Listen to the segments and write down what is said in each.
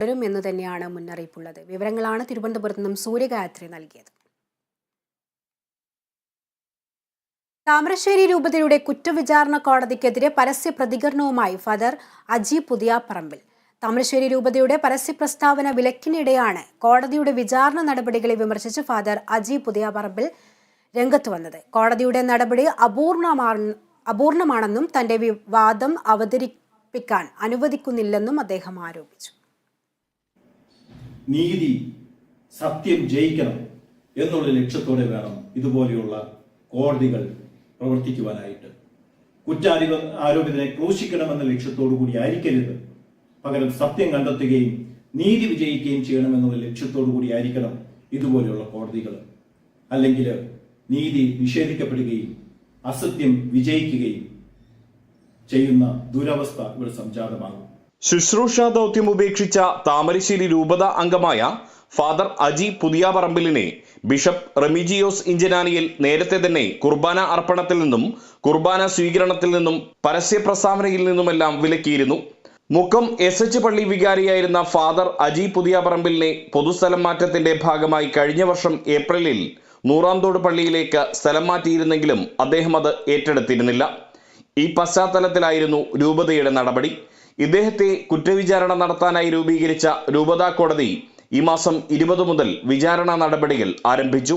തുടരും എന്ന് തന്നെയാണ് മുന്നറിയിപ്പുള്ളത്. വിവരങ്ങളാണ് തിരുവനന്തപുരത്ത് നിന്നും സൂര്യഗായത്രി നൽകിയത്. താമരശ്ശേരി രൂപതയുടെ കുറ്റവിചാരണ കോടതിക്കെതിരെ പരസ്യ പ്രതികരണവുമായി ഫാദർ അജി പുതിയാപ്പറമ്പിൽ. താമരശ്ശേരി രൂപതയുടെ പരസ്യ പ്രസ്താവന വിലക്കിനിടെയാണ് കോടതിയുടെ വിചാരണ നടപടികളെ വിമർശിച്ച് ഫാദർ അജി പുതിയാപ്പറമ്പിൽ രംഗത്ത് വന്നത്. കോടതിയുടെ നടപടി അപൂർണമാണ് അപൂർണമാണെന്നും തന്റെ വാദം അവതരിപ്പിക്കാൻ അനുവദിക്കുന്നില്ലെന്നും അദ്ദേഹം ആരോപിച്ചു. നീതി സത്യം ജയിക്കണം എന്നുള്ള ലക്ഷ്യത്തോടെ വേണം ഇതുപോലെയുള്ള കോടതികൾ പ്രവർത്തിക്കുവാനായിട്ട്. കുറ്റാരോപ ആരോപിതനെ ക്രൂശിക്കണമെന്ന ലക്ഷ്യത്തോടു കൂടി ആയിരിക്കരുത്. പകരം സത്യം കണ്ടെത്തുകയും നീതി വിജയിക്കുകയും ചെയ്യണമെന്നുള്ള ലക്ഷ്യത്തോടു കൂടി ആയിരിക്കണം ഇതുപോലെയുള്ള കോടതികൾ. അല്ലെങ്കിൽ നീതി നിഷേധിക്കപ്പെടുകയും അസത്യം വിജയിക്കുകയും ചെയ്യുന്ന ദുരവസ്ഥ ഇവിടെ സംജാതമാകും. ശുശ്രൂഷ ദൗത്യം ഉപേക്ഷിച്ച താമരശ്ശേരി രൂപത അംഗമായ ഫാദർ അജി പുതിയാപറമ്പിലിനെ ബിഷപ്പ് റെമിജിയോസ് ഇഞ്ചനാനിയിൽ നേരത്തെ തന്നെ കുർബാന അർപ്പണത്തിൽ നിന്നും കുർബാന സ്വീകരണത്തിൽ നിന്നും പരസ്യ പ്രസ്താവനയിൽ നിന്നുമെല്ലാം വിലക്കിയിരുന്നു. മുക്കം എസ് എച്ച് പള്ളി വികാരിയായിരുന്ന ഫാദർ അജി പുതിയാപറമ്പിലിനെ പൊതുസ്ഥലം മാറ്റത്തിന്റെ ഭാഗമായി കഴിഞ്ഞ വർഷം ഏപ്രിലിൽ നൂറാംതോട് പള്ളിയിലേക്ക് സ്ഥലം മാറ്റിയിരുന്നെങ്കിലും അദ്ദേഹം അത് ഏറ്റെടുത്തിരുന്നില്ല. ഈ പശ്ചാത്തലത്തിലായിരുന്നു രൂപതയുടെ നടപടി. ഇദ്ദേഹത്തെ കുറ്റവിചാരണ നടത്താനായി രൂപീകരിച്ച രൂപതാ കോടതി ഈ മാസം ഇരുപത് മുതൽ വിചാരണ നടപടികൾ ആരംഭിച്ചു.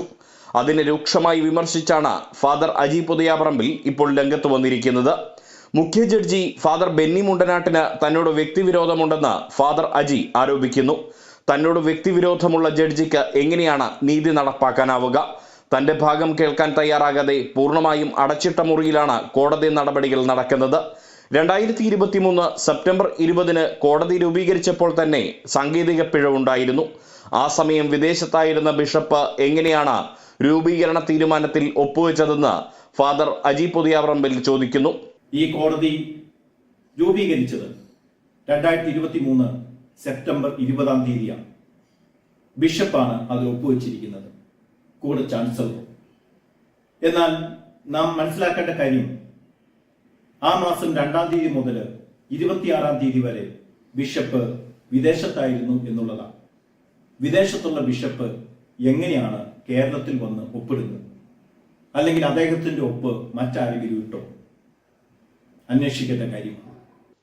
അതിനെ രൂക്ഷമായി വിമർശിച്ചാണ് ഫാദർ അജി പുതിയാപറമ്പിൽ ഇപ്പോൾ രംഗത്ത് വന്നിരിക്കുന്നത്. മുഖ്യ ജഡ്ജി ഫാദർ ബെന്നി മുണ്ടനാട്ടിന് തന്നോട് വ്യക്തിവിരോധമുണ്ടെന്ന് ഫാദർ അജി ആരോപിക്കുന്നു. തന്നോട് വ്യക്തിവിരോധമുള്ള ജഡ്ജിക്ക് എങ്ങനെയാണ് നീതി നടപ്പാക്കാനാവുക? തന്റെ ഭാഗം കേൾക്കാൻ തയ്യാറാകാതെ പൂർണമായും അടച്ചിട്ട മുറിയിലാണ് കോടതി നടപടികൾ നടക്കുന്നത്. രണ്ടായിരത്തി ഇരുപത്തി മൂന്ന് സെപ്റ്റംബർ ഇരുപതിന് കോടതി രൂപീകരിച്ചപ്പോൾ തന്നെ സാങ്കേതിക പിഴവുണ്ടായിരുന്നു. ആ സമയം വിദേശത്തായിരുന്ന ബിഷപ്പ് എങ്ങനെയാണ് രൂപീകരണ തീരുമാനത്തിൽ ഒപ്പുവെച്ചതെന്ന് ഫാദർ അജി പുതിയാവറമ്പിൽ ചോദിക്കുന്നു. ഈ കോടതി രൂപീകരിച്ചത് രണ്ടായിരത്തി ഇരുപത്തി മൂന്ന് സെപ്റ്റംബർ ഇരുപതാം തീയതിയാണ്. ബിഷപ്പാണ് അത് ഒപ്പുവെച്ചിരിക്കുന്നത്. കൂടെ ചാൻസലർ. എന്നാൽ നാം മനസ്സിലാക്കേണ്ട കാര്യം ആ മാസം രണ്ടാം തീയതി മുതൽ ഇരുപത്തിയാറാം തീയതി വരെ ബിഷപ്പ് വിദേശത്തായിരുന്നു എന്നുള്ളതാണ്. വിദേശത്തുള്ള ബിഷപ്പ് എങ്ങനെയാണ് കേരളത്തിൽ വന്ന് ഒപ്പിടുന്നത്? അല്ലെങ്കിൽ അദ്ദേഹത്തിന്റെ ഒപ്പ് മറ്റാരെങ്കിലും ഇട്ടോ? അന്വേഷിക്കേണ്ട കാര്യമാണ്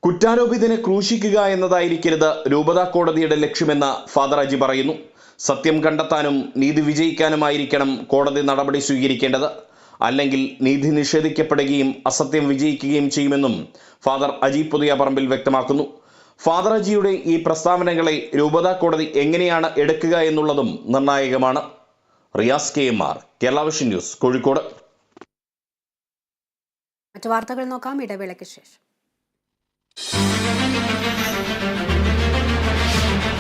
കുറ്റാരോപിതനെ ക്രൂശിക്കുക എന്നതായിരിക്കരുത് രൂപതാ കോടതിയുടെ ലക്ഷ്യമെന്ന് ഫാദർ അജി പറയുന്നു. സത്യം കണ്ടെത്താനും നീതി വിജയിക്കാനുമായിരിക്കണം കോടതി നടപടി സ്വീകരിക്കേണ്ടത്. അല്ലെങ്കിൽ നീതി നിഷേധിക്കപ്പെടുകയും അസത്യം വിജയിക്കുകയും ചെയ്യുമെന്നും ഫാദർ അജി പുതിയ പറമ്പിൽ വ്യക്തമാക്കുന്നു. ഫാദർ അജിയുടെ ഈ പ്രസ്താവനകളെ രൂപതാ കോടതി എങ്ങനെയാണ് എടുക്കുക എന്നുള്ളതും നിർണായകമാണ്. Riyas K M R Kerala news Kozhikode. മറ്റു വാർത്തകൾ നോക്കാം. ഇടവേളയ്ക്ക് ശേഷം.